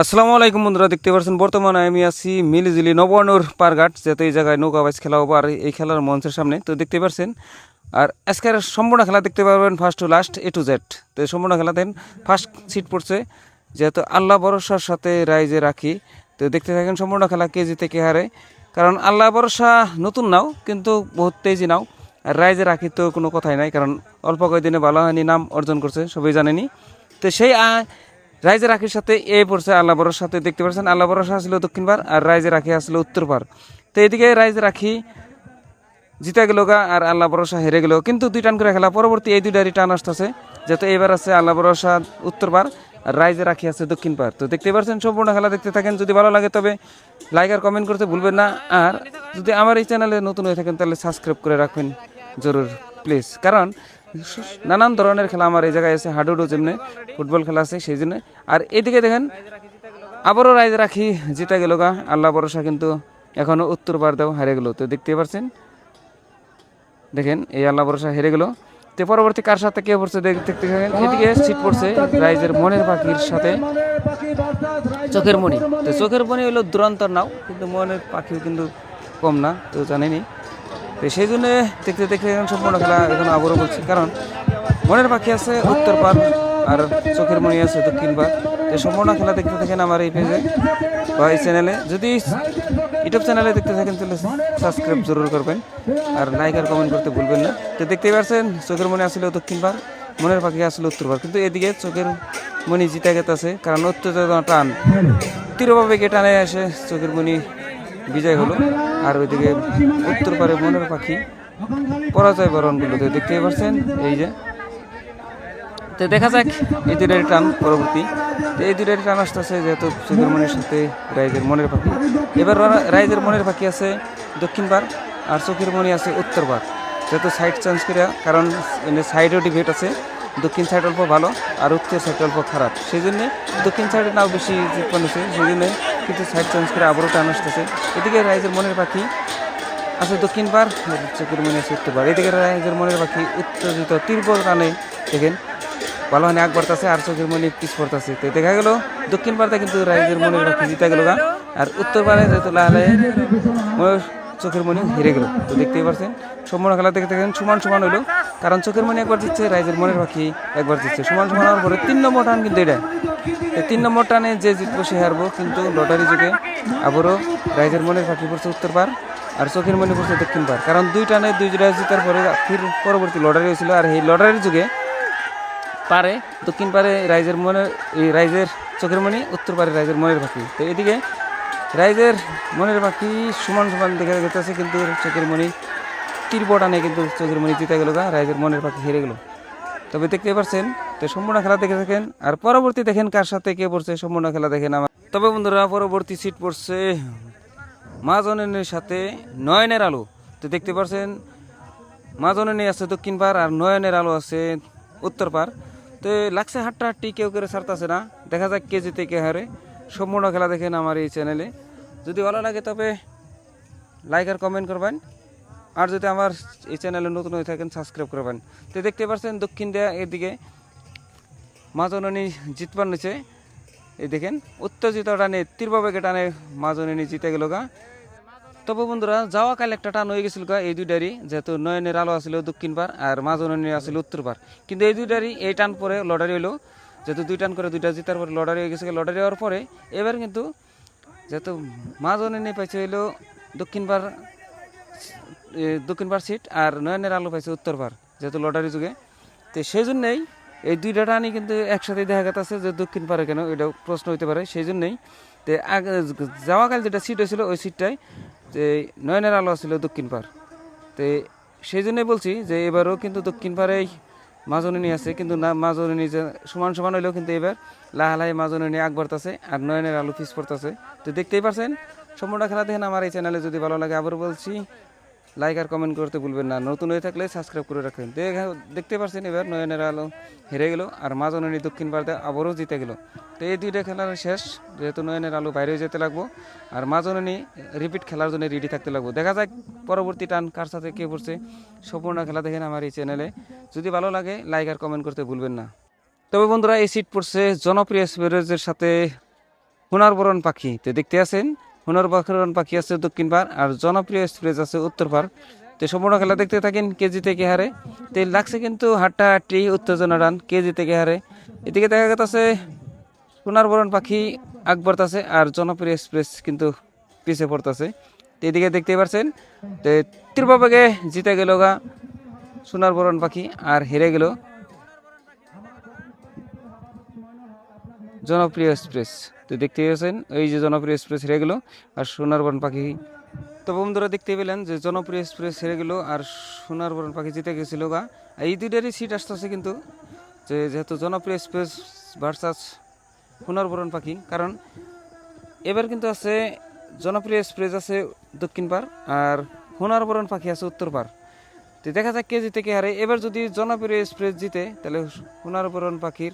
আসসালামু আলাইকুম বন্ধুরা, দেখতে পাচ্ছেন বর্তমানে আমি আছি মিলিজুলি নবান্নর পারঘাট যেহেতু এই জায়গায় নৌকা বাইচ খেলা হব আর এই খেলার মঞ্চের সামনে। তো দেখতে পাচ্ছেন, আর আজকের সম্পূর্ণ খেলা দেখতে পারবেন first to last A to Z তো সম্পূর্ণ খেলা দেন ফার্স্ট সিট পড়ছে, যেহেতু আল্লাহ ভরসার সাথে রাইজে রাখি। তো দেখতে থাকেন সম্পূর্ণ খেলা কে জিতে কে হারে। কারণ আল্লাহ ভরসা নতুন নাও, কিন্তু বহুত তেজি নাও। আর রাইজে রাখি তো কোনো কথাই নাই, কারণ অল্প কয়েকদিনে ভালো হয়নি, নাম অর্জন করছে, সবাই জানেনি। তো সেই রাইজে রাখির সাথে এ পড়ছে আল্লাহ বড়োর সাথে দেখতে পাচ্ছেন, আল্লাহ বড়োর আসলে দক্ষিণ পার আর রাইজে রাখি আসলে উত্তর পার তো এদিকে রাইজে রাখি জিতে গেল গা আর আল্লাহ বরসা হেরে গেল। কিন্তু দুই টান করে খেলা, পরবর্তী এই দুইটারই টান আসতেছে, যেহেতু এবার আছে আল্লাহ ভরসা উত্তর পার আর রাইজে রাখি আছে দক্ষিণ পার তো দেখতে পাচ্ছেন, সম্পূর্ণ খেলা দেখতে থাকেন, যদি ভালো লাগে তবে লাইক আর কমেন্ট করতে ভুলবেন না। আর যদি আমার এই চ্যানেলে নতুন হয়ে থাকেন, তাহলে সাবস্ক্রাইব করে রাখবেন, জরুর প্লিজ কারণ নানান ধরনের খেলা আমার এই জায়গায় আছে, হাডুডু যেমনি, ফুটবল খেলা আছে সেই জন্য আর এদিকে দেখেন, আবারও রাইজ রাখি, জিতে গেল গা, আল্লাহ ভরসা কিন্তু এখনও উত্তর বার দেও হারে গেল। তো দেখতে পাচ্ছেন দেখেন, এই আল্লাহ ভরসা হেরে গেল। তো পরবর্তী কার সাথে কে পড়ছে দেখ- দেখতে থাকেন? এদিকে সিট পড়ছে, রাইজের মনের পাখির সাথে। চোখের মণি তো চোখের মণি হলো দুরন্তর নাও, কিন্তু মনের পাখিও কিন্তু কম না, তো জানেনি তো সেই জন্য দেখতে দেখতে এখন সম্পূর্ণ খেলা এখন আবারও বলছি কারণ মনের পাখি আছে, উত্তর পার আর চোখের মণি আছে দক্ষিণ পার তো সম্পূর্ণ খেলা দেখতে থাকেন আমার এই পেজে বা এই চ্যানেলে। যদি ইউটিউব চ্যানেলে দেখতে থাকেন তাহলে সাবস্ক্রাইব জরুর করবেন আর লাইক আর কমেন্ট করতে ভুলবেন না। তো দেখতেই পাচ্ছেন, চোখের মণি আসলে দক্ষিণ পার মনের পাখি আসলে উত্তর পার কিন্তু এদিকে চোখের মণি জিতে গেতেছে কারণ অত্যন্ত টান। তীরভাবে টানে আসে চোখের মণি বিজয় হলো। আর ওইদিকে উত্তর পারে মনের পাখি, পরাজয় বরণ করল। তো দেখতেই পাচ্ছেন, এই যে। তো দেখা যাক, এই দুটার টান পরবর্তী। তো এই দুটার টান আসতেছে যেহেতু মনের সাথে রাইজের মনের পাখি। এবার রাইজের মনের পাখি আছে দক্ষিণ বার আর চোখের মনি আছে উত্তর বার যেহেতু সাইড চেঞ্জ করে কারণ সাইডেও ডিবেট আছে। দক্ষিণ সাইড অল্প ভালো, আর উত্তর সাইড অল্প খারাপ। সেই জন্যে দক্ষিণ সাইডে নাও বেশি জিতপান হয়েছে সেই জন্যে কিন্তু সাইড চেঞ্জ করে আবারও টান আসতেছে। এদিকে রাইজের মনের পাখি আছে দক্ষিণ পার চোখের মনে আছে উত্তর পার এদিকে রাইজের মনের পাখি উত্তেজিত তীব্র টানে দেখেন ভালো হয় আগ বাড়তেছে আর চোখের মনে পিছ পড়তেছে। তো দেখা গেল, দক্ষিণ পারতে কিন্তু রাইজের মনের পাখি জিতে গেল গা, আর উত্তর পারে যেহেতু লালে চোখের মনে হেরে গেল। তো দেখতেই পারছেন, সম্পূর্ণ খেলা দেখে দেখেন, সমান সমান হইল কারণ চোখের মনে একবার দিচ্ছে, রাইজের মনের পাখি একবার দিচ্ছে। সমান সমান হওয়ার পরে তিন নম্বর টান কিন্তু এটা এই তিন নম্বর টানে যে জিতবো সে হারবো, কিন্তু লটারি যুগে আবারও রাইজের মনের পাখি পড়ছে উত্তর পার আর চোখের মনে পড়ছে দক্ষিণ পার কারণ দুই টানে দুই জোড়া জিতার পরে ফির পরবর্তী লটারি হয়েছিল আর এই লটারির যুগে পারে দক্ষিণ পারে রাইজের মনে, এই রাইজের চোখের মণি উত্তর পারে রাইজের মনের পাখি। তো এদিকে রাইজের মনের পাখি সমান সমান দেখা যেতেছে, কিন্তু চোখের মণি তীর টানে কিন্তু চোখের মণি জিতে গেল গা রাইজের মনের পাখি হেরে গেল। তবে দেখতে পাচ্ছেন তো সম্পূর্ণ খেলা দেখে থাকেন, আর পরবর্তী দেখেন কার সাথে কে পড়ছে, সম্পূর্ণ খেলা দেখেন আমার। তবে বন্ধুরা, পরবর্তী সিট পড়ছে মা জননীর সাথে নয়নের আলো। তো দেখতে পাচ্ছেন মা জননী আছে দক্ষিণ পার আর নয়নের আলো আছে উত্তর পার তো লাগছে হাট্টা হাট্টি, কেউ করে ছাড়তেছে না। দেখা যাক কে জিতে, কে হারে। সম্পূর্ণ খেলা দেখেন আমার এই চ্যানেলে যদি ভালো লাগে তবে লাইক আর কমেন্ট করবেন। আর যদি আমার এই চ্যানেলে নতুন হয়ে থাকেন সাবস্ক্রাইব করবেন তো দেখতে পাচ্ছেন দক্ষিণ দেয়া এদিকে মা জননী জিতবার নিচে, এই দেখেন, উত্তেজিত টানে তীব্রবেগে টানে মা জননী জিতে গেল গা। তবে বন্ধুরা, যাওয়া কাল একটা টান হয়ে গেছিল গা এই দুইটারই যেহেতু নয়নের আলো আসছিল দক্ষিণ পার আর মা জননী আসছিল উত্তর পার কিন্তু এই দুইটারই এই টান পরে লটারি হইল। যেহেতু দুই টান করে দুইটা জিতার পরে লটারি হয়ে গেছে লটারি হওয়ার পরে এবার কিন্তু, যেহেতু মা জননী পাইছে হইল দক্ষিণ পার দক্ষিণ পার সিট আর নয়নের আলো পাইছে উত্তর পার যেহেতু লটারি যুগে। তো সেই জন্যই এই দুইটা টানই কিন্তু একসাথে দেখা গেছে যে দক্ষিণ পারে কেন এটা প্রশ্ন হইতে পারে। সেই জন্যই তো আগে যাওয়াকাল যেটা সিট হয়েছিল, ওই সিটটাই যে নয়নের আলো ছিল দক্ষিণ পার তো সেই জন্যই বলছি যে এবারও কিন্তু দক্ষিণ পারেই মাজননী আছে, কিন্তু না মাজনী যে সমান সমান হইলেও কিন্তু এবার লাহালাই মাজননী আগ বাড়তেছে আর নয়নের আলু পিস পড়তেছে। তো দেখতেই পারছেন, সম্পূর্ণ খেলা দেখেন। আমার এই চ্যানেলে যদি ভালো লাগে আবার বলছি লাইক আর কমেন্ট করতে ভুলবেন না। নতুন হয়ে থাকলে সাবস্ক্রাইব করে রাখবেন। দেখা- দেখতে পারছেন এবার নয়নের আলো হেরে গেল আর মাজননী দক্ষিণ ভারতে আবারও জিতে গেল। তো এই দুইটা খেলার শেষ, যেহেতু নয়নের আলো বাইরে যেতে লাগবো আর মাজননী রিপিট খেলার জন্য রেডি থাকতে লাগবো। দেখা যাক পরবর্তী টান কার সাথে কে পড়ছে। সম্পূর্ণ খেলা দেখেন আমার এই চ্যানেলে যদি ভালো লাগে লাইক আর কমেন্ট করতে ভুলবেন না। তবে বন্ধুরা, এই সিট পড়ছে জনপ্রিয় স্পেরেজের সাথে হুনারবরণ পাখি। তো দেখতে আছেন হুনারবরণ পাখি আছে দক্ষিণ পার আর জনপ্রিয় এক্সপ্রেস আছে উত্তর পার তো সম্পূর্ণ খেলা দেখতে থাকেন কেজি থেকে হারে। তো লাগছে কিন্তু হাট্টা হাট্টি উত্তেজনা রান কেজি থেকে হারে। এদিকে দেখা গেছে সোনারবরণ পাখি আকবর আছে আর জনপ্রিয় এক্সপ্রেস কিন্তু পিছিয়ে পড়তেছে। তো এদিকে দেখতে পাচ্ছেন তো তীব্রভাগে জিতে গেল গা সোনারবরণ পাখি আর হেরে গেল জনপ্রিয় এক্সপ্রেস তো দেখতে পাচ্ছেন এই যে জনপ্রিয় এক্সপ্রেস হেরে গেলো আর সোনারবরণ পাখি। তো বন্ধুরা দেখতে পেলেন যে জনপ্রিয় এক্সপ্রেস হেরে গেলো আর সোনারবরণ পাখি জিতে গেছিল গা। এই দুইটারই সিট আসতেছে কিন্তু যে যেহেতু জনপ্রিয় এক্সপ্রেস ভার্সাস সোনারবরণ পাখি, কারণ এবার কিন্তু আছে জনপ্রিয় এক্সপ্রেস আছে দক্ষিণ পার আর সোনারবরণ পাখি আছে উত্তর পার তো দেখা যাক কে জিতে কে হারে। এবার যদি জনপ্রিয় এক্সপ্রেস জিতে, তাহলে সোনারবরণ পাখির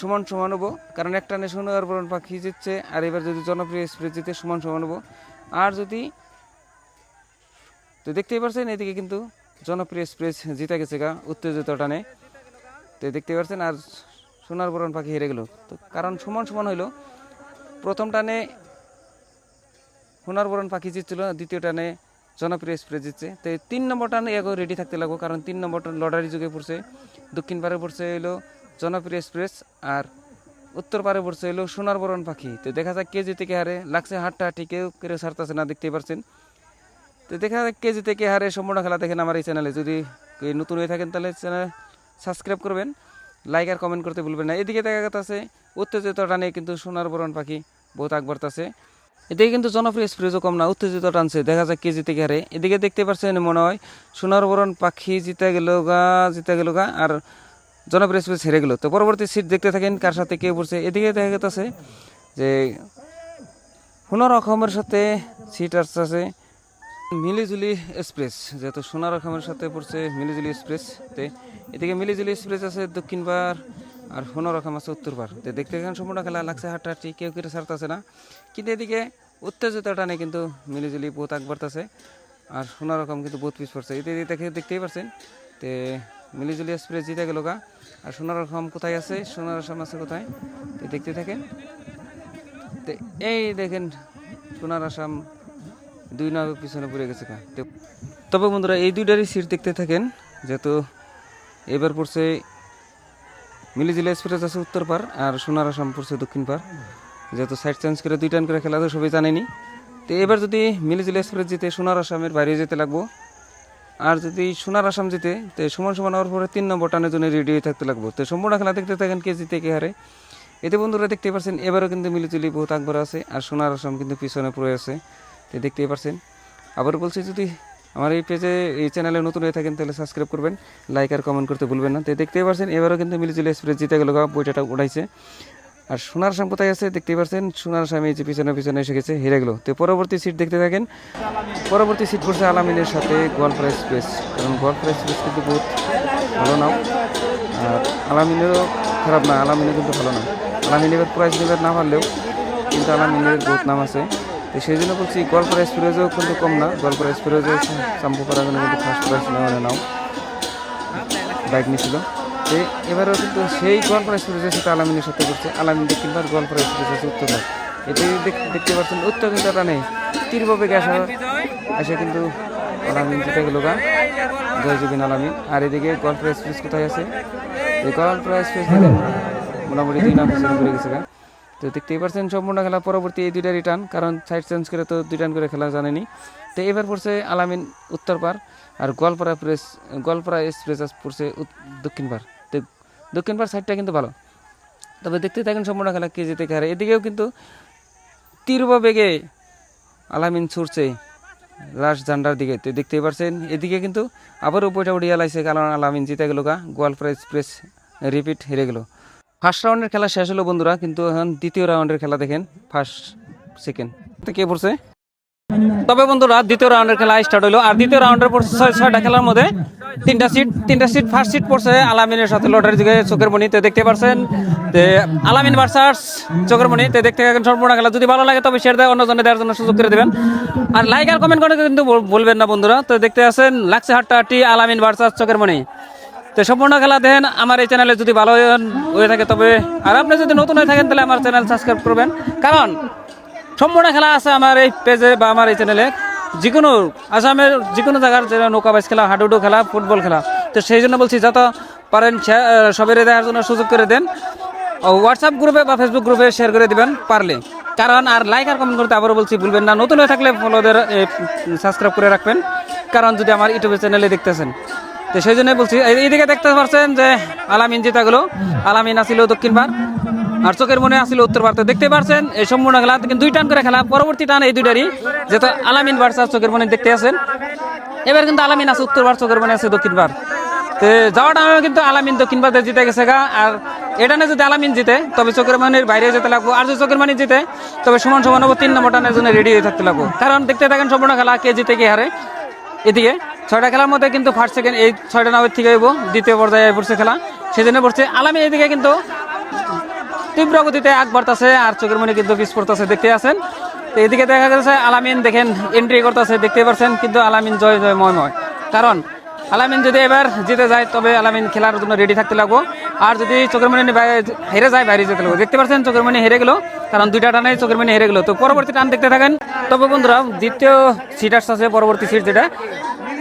সমান সমান হব। কারণ একটা নে সোনারবরণ পাখি জিতছে, আর এবার যদি জনপ্রিয় এক্সপ্রেস জিতে সমান সমান হব। আর যদি তো দেখতেই পারছেন, এদিকে কিন্তু জনপ্রিয় এক্সপ্রেস জিতে গেছে গা, উত্তেজিত টানে। তো দেখতে পারছেন, আর সোনার বরণ পাখি হেরে গেল। তো কারণ সমান সমান হইল। প্রথম টানে সোনার বরণ পাখি জিতছিল, দ্বিতীয় টানে জনপ্রিয় এক্সপ্রেস জিতছে। তো তিন নম্বর টানে এগো রেডি থাকতে লাগবো, কারণ তিন নম্বর টান লটারি যুগে পড়ছে। দক্ষিণ পারে পড়ছে হইল জনপ্রিয় এক্সপ্রেস আর উত্তর পারে পড়ছে হইল সোনার বরণ পাখি। তো দেখা যাক কে জিতে কে হারে লাগছে হাটটা হাঁটি কেউ কেউ ছাড়তেছে না, দেখতেই পারছেন। তো দেখা যাক কে জিতে কে হারে সম্পূর্ণ খেলা দেখেন আমার এই চ্যানেলে। যদি নতুন হয়ে থাকেন তাহলে চ্যানেল সাবস্ক্রাইব করবেন, লাইক আর কমেন্ট করতে ভুলবেন না। এদিকে দেখা গেছে, উত্তেজিত টানে কিন্তু সোনার বরণ পাখি বহুত আগবাড়তাছে এদিকে কিন্তু জনপ্রিয় এক্সপ্রেসও কম না, উত্তেজিত টানছে। দেখা যাক কে জিতে হারে। এদিকে দেখতে পাচ্ছেন মনে হয় সোনার বরণ পাখি জিতে গেল গা, জিতে গেল গা। আর জনপ্রিয় এক্সপ্রেস হেরে গেল। তো পরবর্তী সিট দেখতে থাকেন কার সাথে কে পড়ছে? এদিকে দেখা গেছে যে সোনার রকমের সাথে সিট আসছে মিলিজুলি এক্সপ্রেস। যেহেতু সোনার রকমের সাথে পড়ছে মিলিজুলি এক্সপ্রেস তে এদিকে মিলিজুলি এক্সপ্রেস আছে দক্ষিণ বার আর সোনার রকম আছে উত্তর বার তো দেখতে গেলে সম্পূর্ণ খেলা, লাগছে হাট্টাহাটি কেউ কেউ ছাড়তেছে না। কিন্তু এদিকে উত্তেজিত টানে কিন্তু মিলিজুলি বহুত আগ আর সোনার রকম কিন্তু বহুত পিস পড়ছে। এদিকে দেখে দেখতেই পারছেন তে মিলিজুলি এক্সপ্রেস জিতে গেল গা। আর সোনার রকম কোথায় আছে? সোনার আসাম আছে কোথায়? দেখতে থাকেন। তো এই দেখেন, সোনার আসাম দুই নামের পিছনে পড়ে গেছে। তবে বন্ধুরা, এই দুইটারই সিট দেখতে থাকেন, যেহেতু এবার পড়ছে মিলিজিলা এক্সপ্রেস আছে উত্তর পার আর সোনার আসাম পড়ছে দক্ষিণ পার যেহেতু সাইড চেঞ্জ করে দুই টান করে খেলা তো সবাই জানেনি তো এবার যদি মিলিজিলা এক্সপ্রেস জিতে সোনার আসামের বাইরে যেতে লাগবো আর যদি সোনার আসাম জিতে তো সমান সমান হওয়ার পরে তিন নম্বর টানের জন্য রেডি হয়ে থাকতে লাগবো। তো সম্পূর্ণ খেলা দেখতে থাকেন কে জিতে কে হারে। এতে বন্ধুরা দেখতে পাচ্ছেন এবারও কিন্তু মিলিজুলি বহুত আকবর আছে আর সোনার আসাম কিন্তু পিছনে পড়ে আছে। তো দেখতেই পারছেন। আবার বলছি যদি আমার এই পেজে এই চ্যানেলে নতুন হয়ে থাকেন তাহলে সাবস্ক্রাইব করবেন লাইক আর কমেন্ট করতে ভুলবেন না। তো দেখতেই পারছেন এবারও কিন্তু মিলিজুলি এক্সপ্রেস জিতে গেল গা, বইটাটা উঠাইছে আর সোনার আসাম কোথায় আছে দেখতেই পারছেন? সোনার স্বামী যে পিছনে পিছনে এসে গেছে, হেরে গেল। তো পরবর্তী সিট দেখতে থাকেন। পরবর্তী সিট পড়ছে আলামিনের সাথে গোয়ালপাড়া এক্সপ্রেস কারণ গোয়ালপাড়া এক্সপ্রেস কিন্তু বহুত ভালো নাও। আর আলামিনেরও খারাপ না আলামিনে কিন্তু ভালো না। আলামিন এবার প্রাইজ নেবার না পারলেও কিন্তু আলামিনের বহুত নাম আছে। তো সেই জন্য বলছি গোয়ালপাড়া এক্সপ্রেসও কিন্তু কম না। গোয়ালপাড়া করার জন্য কিন্তু ফার্স্ট প্রাইজ নেওয়া নাও। বাইক নিয়েছিল তো এবারও কিন্তু সেই গোয়ালপাড়া এক্সপ্রেসের সাথে আলামিনের সাথে করছে। আলামিন দক্ষিণবার গোয়ালপাড়া এক্সপ্রেস আছে উত্তর এতে দেখ- দেখতে পাচ্ছেন, উত্তর কিন্তু এটা নেই। তীরভাবে আসা এসে কিন্তু আলামিন জিতে গেল গা। জয়জুবিন আলামিন। আর এদিকে গোয়ালপাড়া এক্সপ্রেস কোথায় আছে? এই গোয়ালপাড়া এক্সপ্রেস দেখেন। মোটামুটি দুই নাম ঘুরে গেছে গা। তো দেখতেই পারছেন সম্পূর্ণ খেলা পরবর্তী এই দুইটা রিটার্ন কারণ সাইড চেঞ্জ করে তো দুই রান করে খেলা জানেনি। তো এবার পড়ছে আলামিন উত্তর পার আর গোয়ালপাড়া প্রেস গোয়ালপাড়া এক্সপ্রেস পড়ছে দক্ষিণ পার তো দক্ষিণ পার সাইডটা কিন্তু ভালো। তবে দেখতে থাকেন সম্পূর্ণ খেলা কে যেতে হারে। এদিকেও কিন্তু তীরবা বেগে আলামিন ছুটছে লাস্ট জান্ডার দিকে। তো দেখতেই পারছেন, এদিকে কিন্তু আবার উপরটা উড়িয়ে লাইছে কারণ আলামিন, জিতে গেল গা। গোয়ালপাড়া এক্সপ্রেস রিপিট হেরে গেল। ফার্স্ট রাউন্ডের খেলা শেষ হলো বন্ধুরা, কিন্তু এখন দ্বিতীয় রাউন্ডের খেলা দেখেন ফার্স্ট সেকেন্ড তো কে পড়ছে? তবে বন্ধুরা, দ্বিতীয় রাউন্ডের খেলা স্টার্ট হলো আর দ্বিতীয় রাউন্ডের পড়ছে ছয় ছয়টা খেলার মধ্যে তিনটা সিট তিনটা সিট ফার্স্ট সিট পড়ছে আলামিনের সাথে লটারি দিকে চোখের মণি দেখতে পারছেন যে আলামিন ভার্সাস চোখের মণি দেখতে থাকেন সম্পূর্ণ খেলা। যদি ভালো লাগে তবে শেয়ার দেয় অন্যজনে দেওয়ার জন্য সুযোগ করে দেবেন। আর লাইক আর কমেন্ট করে কিন্তু বলবেন না বন্ধুরা। তো দেখতে আছেন লাগছে হাট্টা হাট্টি আলামিন ভার্সাস চোখের মণি তো সম্পূর্ণ খেলা দেখেন। আমার এই চ্যানেলে যদি ভালো হয়ে থাকে তবে আর আপনি যদি নতুন হয়ে থাকেন তাহলে আমার চ্যানেল সাবস্ক্রাইব করবেন। কারণ সম্পূর্ণ খেলা আছে আমার এই পেজে বা আমার এই চ্যানেলে যে কোনো আসামের যে কোনো জায়গার যে নৌকা, বাইস খেলা, হাডুডু খেলা, ফুটবল খেলা। তো সেই জন্য বলছি, যত পারেন সবাই দেখার জন্য সুযোগ করে দেন। হোয়াটসঅ্যাপ গ্রুপে বা ফেসবুক গ্রুপে শেয়ার করে দিবেন পারলে। কারণ আর লাইক আর কমেন্ট করতে আবারও বলছি, ভুলবেন না। নতুন হয়ে থাকলে ফলোদের সাবস্ক্রাইব করে রাখবেন। কারণ যদি আমার ইউটিউব চ্যানেলে দেখতেছেন। তো সেই জন্যই বলছি এইদিকে দেখতে পারছেন যে আলামিন জিতাগুলো। আলামিন আসিল দক্ষিণ বার আর চোখের মনে আসিল উত্তর ভারতে। দেখতে পারছেন, এই সম্পূর্ণ খেলা কিন্তু দুই টান করে খেলা। পরবর্তী টান এই দুইটারই। যেহেতু আলামিন ভার্সাস চোখের মনে দেখতে আছেন, এবার কিন্তু আলামিন আছে, উত্তর বার চোখের মনে আছে, দক্ষিণ বার তো যাওয়ার টাইমে কিন্তু আলামিন দক্ষিণ ভারতে জিতে গেছে গা। আর এটা না যদি আলামিন জিতে, তবে চোখের মানির বাইরে যেতে লাগবো। আর যদি চোখের মানি জিতে, তবে সমান সমান হব তিন নম্বর টানের জন্য রেডি হয়ে থাকতে লাগবো। কারণ দেখতে থাকেন সম্পূর্ণ খেলা, কে জিতে, কে হারে। এদিকে ছয়টা খেলার মধ্যে কিন্তু ফার্স্ট সেকেন্ড এই ছয়টা নামের থেকে হইব, দ্বিতীয় পর্যায়ে পড়ছে খেলা। সেই জন্য পড়ছে আলামিন। এদিকে কিন্তু তীব্র গতিতে আগ বাড়তেছে আর চোখের মনে কিন্তু পিস পড়তেছে দেখতে আছেন। তো এদিকে দেখা যাচ্ছে আলামিন দেখেন এন্ট্রি করতেছে দেখতে পাচ্ছেন কিন্তু আলামিন জয় জয়, ময় ময়। কারণ, আলামিন যদি এবার জিতে যায়, তবে আলামিন খেলার জন্য রেডি থাকতে লাগবো। আর যদি চোখের মনি হেরে যায়, বাইরে যেতে লাগবো। দেখতে পাচ্ছেন চোখের মনি হেরে গেলো, কারণ দুইটা টানে চোখের মনি হেরে গেলো। তো পরবর্তী টান দেখতে থাকেন। তবে বন্ধুরা, দ্বিতীয় সিট আসছে পরবর্তী সিট যেটা।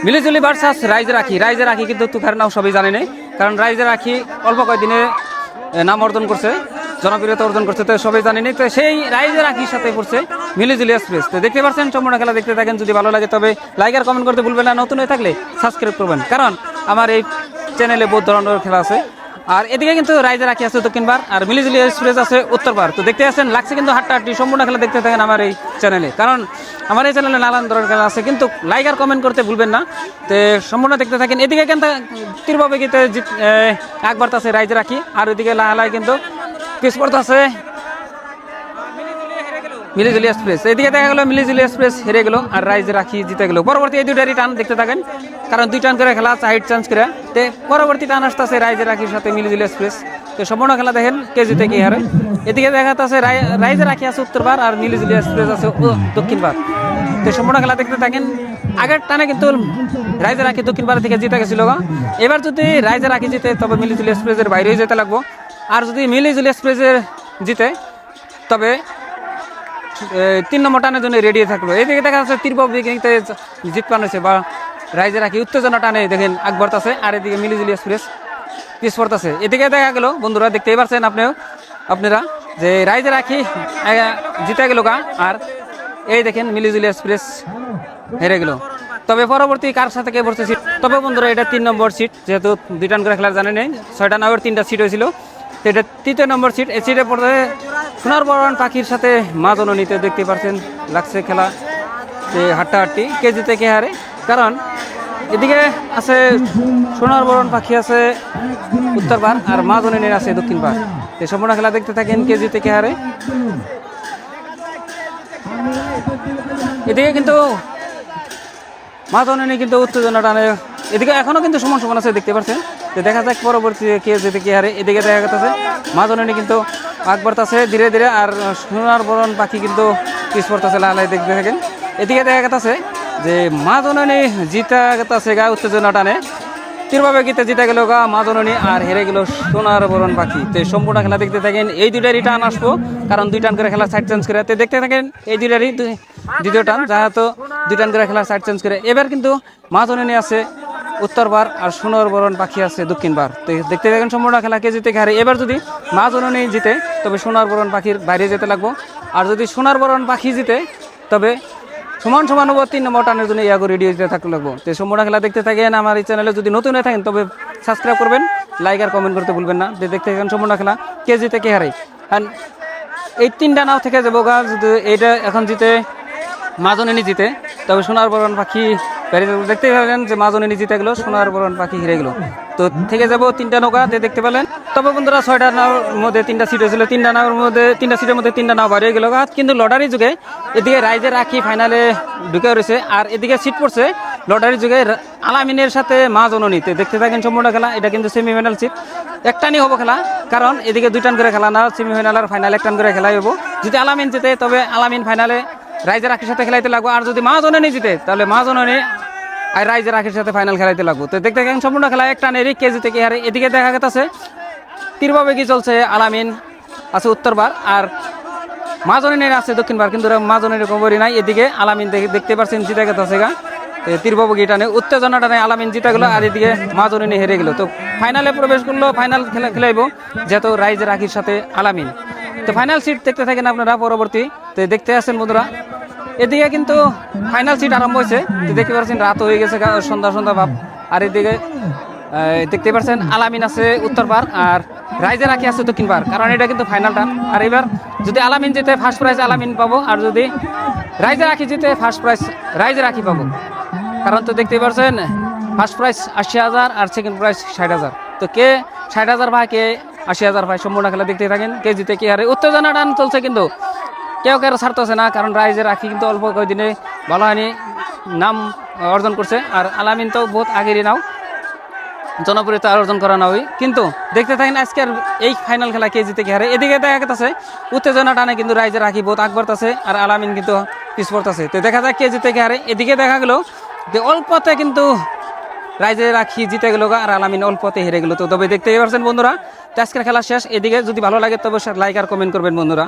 মিলিজুলি ভার্সাস রাইজে রাখি। রাইজে রাখি কিন্তু তুখার নাম সবই জানে কারণ রাইজে রাখি অল্প কয়েকদিনে নাম অর্জন করছে। জনপ্রিয়তা অর্জন করছে, তো সবাই জানেনি তো সেই রাইজে রাখির সাথে পড়ছে মিলিজুলি এক্সপ্রেস। তো দেখতে পাচ্ছেন সম্পূর্ণ খেলা দেখতে থাকেন, যদি ভালো লাগে তবে লাইক আর কমেন্ট করতে ভুলবেন না। নতুন হয়ে থাকলে সাবস্ক্রাইব করবেন। কারণ আমার এই চ্যানেলে বহুত ধরনের খেলা আছে। আর এদিকে কিন্তু রাইজে রাখি আছে দক্ষিণবার আর মিলিজুলি এক্সপ্রেস আছে উত্তরবার তো দেখতে আসছেন লাগছে কিন্তু হাট্টা হাট্টি সম্পূর্ণ খেলা দেখতে থাকেন আমার এই চ্যানেলে কারণ আমার এই চ্যানেলে নানান ধরনের খেলা আছে, কিন্তু লাইক আর কমেন্ট করতে ভুলবেন না। তো সম্পূর্ণ দেখতে থাকেন। এদিকে কিন্তু তীরভাবে কিন্তু একবার আছে রাইজে রাখি আর ওইদিকে লাহালাই কিন্তু পিসপর্ত আছে মিলিজুলি এক্সপ্রেস। এদিকে দেখা গেল মিলিজুলি এক্সপ্রেস হেরে গেল আর রাইজ রাখি জিতে গেল। পরবর্তী এই দুইটারই টান দেখতে থাকেন। কারণ দুই টান করে খেলা সাইড চান্স করে। তে পরবর্তী টান রাইজ রাখির সাথে মিলিজুলি এক্সপ্রেস। তো সম্পূর্ণ খেলা দেখেন কে জিতে কি হারে। এদিকে দেখা যাচ্ছে রাইজ রাখি আছে উত্তরবার আর মিলিজুলি এক্সপ্রেস আছে দক্ষিণবার। তো সম্পূর্ণ খেলা দেখতে থাকেন। আগের টানে কিন্তু রাইজে রাখি দক্ষিণবার থেকে জিতে গেছিল। এবার যদি রাইজে রাখি জিতে, তবে মিলিজুলি এক্সপ্রেসের বাইরে যেতে লাগবো। আর যদি মিলিজুলি এক্সপ্রেসের জিতে তবে তিন নম্বর টানের জন্য রেডি থাকল। এইদিকে দেখা যাচ্ছে তীর্পব দিকে জিত পান হয়েছে বা রাইজে রাখি উত্তেজনা টানে দেখেন আকবর আছে আর এদিকে মিলিজুলি এক্সপ্রেস পিস পড়তেছে এদিকে দেখা গেল বন্ধুরা দেখতেই পারছেন আপনিও আপনারা যে রাইজে রাখি এ, জিতে গেল গা আর এই দেখেন মিলিজুলি এক্সপ্রেস হেরে গেল। তবে পরবর্তী কার সাথে কে বসছে সিট তবে বন্ধুরা এটা তিন নম্বর সিট যেহেতু টান করে খেলার জানে নেই ছয়টা নম্বর তিনটা সিট হয়েছিল। এটা তৃতীয় নম্বর সিট এই সিটে পড়তে সোনার বরণ পাখির সাথে মা জননীতে দেখতে পাচ্ছেন, লাগছে খেলা। যে হাট্টাহাট্টি কে জিতে কে হারে। কারণ এদিকে আছে সোনার বরণ পাখি আছে উত্তর পার আর মা জননীর আছে দক্ষিণ পার এই সম্পূর্ণ খেলা দেখতে থাকেন কে জিতে কে হারে। এদিকে কিন্তু মা জননী কিন্তু উত্তেজনা টানে। এদিকে এখনও কিন্তু সমান সমান আছে, দেখতে পাচ্ছেন। তো দেখা যাক পরবর্তী কে যেতে কে হারে। এদিকে দেখা গেছে মা জননী কিন্তু আগ বাড়তেছে ধীরে ধীরে, আর সোনার বরণ পাখি কিন্তু পিস পড়তেছে লালাই দেখতে থাকেন। এদিকে দেখা গেছে যে মা জননী জিতা গেছে গা উত্তেজনা টানে। তীরভাবে গীতে জিতে গেল গা মা জননী আর হেরে গেল সোনার বরণ পাখি। তো সম্পূর্ণ খেলা দেখতে থাকেন, এই দুইটারই রিটার্ন আসব, কারণ দুই টান করে খেলা সাইড চেঞ্জ করে। তো দেখতে থাকেন, এই দুইটারই দুই- দ্বিতীয় টান, যাহাতো দুই টান করে খেলা সাইড চেঞ্জ করে। এবার কিন্তু মা জননী আছে উত্তরবার আর সোনার বরণ পাখি আছে দক্ষিণবার। তো দেখতে থাকেন সম্পূর্ণ খেলা কে জিতে হারে। এবার যদি মা জননী জিতে, তবে সোনার বরণ পাখির বাইরে যেতে লাগবো। আর যদি সোনার বরণ পাখি জিতে, তবে সমান সমান হব তিন নম্বর টানের জন্য ইয়াগো রেডিও দিতে থাকতে লাগবো। তো সম্পূর্ণ খেলা দেখতে থাকেন আমার এই চ্যানেলে যদি নতুন হয়ে থাকেন, তবে সাবস্ক্রাইব করবেন লাইক আর কমেন্ট করতে ভুলবেন না। দেখতে থাকেন সম্পূর্ণ খেলা কে জিতে কে হারে। আর এই তিনটা নাও থেকে যাব গা। যদি এইটা এখন জিতে মাজনী জিতে, তবে সোনার বরণ পাখি দেখতে পেলেন যে মাজনী জিতে থাকল, সোনার বরণ পাখি হেরে গেলো। তো থেকে যাব তিনটা নৌকা, যে দেখতে পেলেন। তবে বন্ধুরা, ছয়টা নাওর মধ্যে তিনটা সিট হয়েছিল। তিনটা নাওর মধ্যে, তিনটা সিটের মধ্যে তিনটা নাও বাড়িয়ে গেল। কিন্তু লটারি যুগে এদিকে রাইজে রাখি ফাইনালে ঢুকে রয়েছে। আর এদিকে সিট পড়ছে লটারি যুগে আলামিনের সাথে মা জননীতে দেখতে থাকেন সম্পূর্ণ খেলা, এটা কিন্তু সেমিফাইনাল সিট একটানি হব খেলা, কারণ এদিকে দুই টান করে খেলা না সেমিফাইনাল আর ফাইনাল এক টান করে খেলাই হব। যদি আলামিন জিতে, তবে আলামিন ফাইনালে রাইজের আখির সাথে খেলাইতে লাগবো। আর যদি মা জননী জিতে, তাহলে মা জননী আর রাইজের রাখির সাথে ফাইনাল খেলাইতে লাগবো। তো দেখতে থাকেন, সম্পূর্ণ খেলা একটা নেরি কেজি থেকে হারে। এদিকে দেখা গেছে তীরভাবে কি চলছে? আলামিন আছে উত্তরবার, আর মাজনের আছে দক্ষিণবার, কিন্তু মাজনের খবরই নাই। এদিকে আলামিন দেখে- দেখতে পাচ্ছেন জিতে গেছে গা। তীরবাবু গিটা নেই উত্তেজনাটা নেই আলামিন জিতে গেলো, আর এদিকে মাজনী হেরে গেলো। তো ফাইনালে প্রবেশ করল ফাইনাল খেলা খেলাইবো, যেহেতু রাইজ রাখির সাথে আলামিন। তো ফাইনাল সিট দেখতে থাকেন আপনারা, পরবর্তী তো দেখতে আসছেন বন্ধুরা। এদিকে কিন্তু ফাইনাল সিট আরম্ভ হয়েছে। দেখতে পাচ্ছেন রাত হয়ে গেছে সন্ধ্যা সন্ধ্যা ভাব। আর এদিকে দেখতে পাচ্ছেন আলামিন আছে উত্তর পার আর রাইজে রাখি আছে দক্ষিণ পার কারণ এটা কিন্তু ফাইনালটা আর এবার যদি আলামিন জিতে ফার্স্ট প্রাইজ আলামিন পাবো। আর যদি রাইজে রাখি জিতে ফার্স্ট প্রাইজ রাইজে রাখি পাবো। কারণ তো দেখতে পাচ্ছেন ফার্স্ট প্রাইজ আশি হাজার আর সেকেন্ড প্রাইজ ষাট হাজার। তো কে ষাট হাজার ভাই কে আশি হাজার ভাই সম্পূর্ণ খেলা দেখতে থাকেন। কে জিতে, কে হারে। উত্তেজনা টান চলছে কিন্তু। কেউ কেউ ছাড়তেছে না, কারণ রাইজে রাখি কিন্তু অল্প কয়েকদিনে ভালো হয়নি, নাম অর্জন করছে। আর আলামিন তো বহুত আগেরই নাও, জনপ্রিয়তা অর্জন করা না কিন্তু দেখতে থাকেন আজকের এই ফাইনাল খেলা কে জিতে হারে, এদিকে দেখা গেছে উত্তেজনা টানে কিন্তু রাইজে রাখি বহুত আগ আর আলামিন কিন্তু পিছ পড়তাছে তো দেখা যাক কে জিতে কি হারে, এদিকে দেখা গেল যে অল্পতে কিন্তু রাইজে রাখি জিতে গেল আর আলামিন অল্পতে হেরে গেল। তো তবে দেখতেই পারছেন বন্ধুরা, তো আজকের খেলা শেষ। এদিকে যদি ভালো লাগে তবে লাইক আর কমেন্ট করবেন বন্ধুরা।